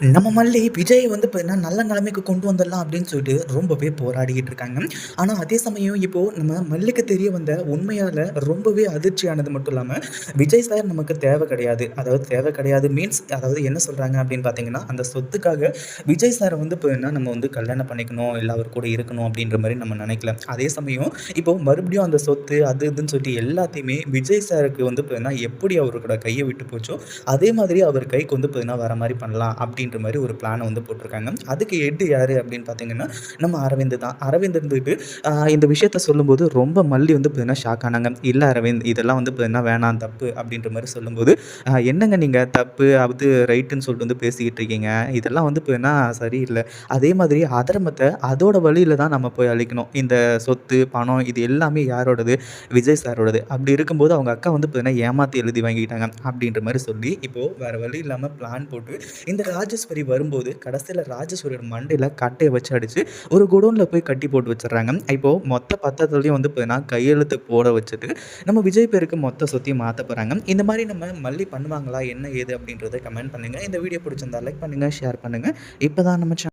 நம்ம மல்லி விஜய் வந்து பார்த்தீங்கன்னா நல்ல நிலைமைக்கு கொண்டு வந்துடலாம் அப்படின்னு சொல்லிட்டு ரொம்பவே போராடிக்கிட்டு இருக்காங்க. ஆனால் அதே சமயம் இப்போது நம்ம மல்லிக்கு தெரிய வந்த உண்மையால் ரொம்பவே அதிர்ச்சியானது மட்டும் இல்லாமல் விஜய் சார் நமக்கு தேவை கிடையாது. அதாவது தேவை கிடையாது மீன்ஸ் அதாவது என்ன சொல்கிறாங்க அப்படின்னு பார்த்தீங்கன்னா அந்த சொத்துக்காக விஜய் சாரை வந்து பார்த்தீங்கன்னா நம்ம வந்து கல்யாணம் பண்ணிக்கணும் இல்லை அவர் கூட இருக்கணும் அப்படின்ற மாதிரி நம்ம நினைக்கல. அதே சமயம் இப்போ மறுபடியும் அந்த சொத்து அது இதுன்னு சொல்லிட்டு எல்லாத்தையுமே விஜய் சாருக்கு வந்து பார்த்தீங்கன்னா எப்படி அவரோட கையை விட்டு போச்சோ அதே மாதிரி அவர் கைக்கு வந்து பார்த்தீங்கன்னா வர மாதிரி பண்ணலாம் அப்படின்னு அப்படின்ற மாதிரி ஒரு பிளானை வந்து போட்டிருக்காங்க. அதுக்கு எட்டு யார் அப்படின்னு பார்த்தீங்கன்னா நம்ம அரவிந்த் தான். அரவிந்த் இருந்துட்டு இந்த விஷயத்த சொல்லும்போது ரொம்ப மல்லி வந்து பார்த்தீங்கன்னா ஷாக் ஆனாங்க. இல்லை அரவிந்த் இதெல்லாம் வந்து பார்த்தீங்கன்னா வேணாம் தப்பு அப்படின்ற மாதிரி சொல்லும்போது என்னங்க நீங்கள் தப்பு அது ரைட்டுன்னு சொல்லிட்டு வந்து பேசிக்கிட்டு இருக்கீங்க. இதெல்லாம் வந்து பார்த்தீங்கன்னா சரியில்லை. அதே மாதிரி அதர்மத்தை அதோட வழியில் தான் நம்ம போய் அழிக்கணும். இந்த சொத்து பணம் இது எல்லாமே யாரோடது? விஜய் சாரோடது. அப்படி இருக்கும்போது அவங்க அக்கா வந்து பார்த்தீங்கன்னா ஏமாற்றி எழுதி வாங்கிட்டாங்க அப்படின்ற மாதிரி சொல்லி இப்போது வேறு வழி இல்லாமல் பிளான் போட்டு இந்த ராஜ ராஜேஸ்வரி வரும்போது கடைசியில் ராஜேஸ்வரியோட மண்டையில் கட்டையை வச்சு அடித்து ஒரு குடோனில் போய் கட்டி போட்டு வச்சிடுறாங்க. இப்போது மொத்த பத்தத்துலேயும் வந்து பார்த்தீங்கன்னா கையெழுத்து போட வச்சுட்டு நம்ம விஜய் பேருக்கு மொத்த சுற்றி மாற்ற போகிறாங்க இந்த மாதிரி நம்ம மல்லி பண்ணுவாங்களா என்ன ஏது அப்படின்றத கமெண்ட் பண்ணுங்கள் இந்த வீடியோ பிடிச்சிருந்தா லைக் பண்ணுங்கள் ஷேர் பண்ணுங்கள் இப்போ தான் நம்ம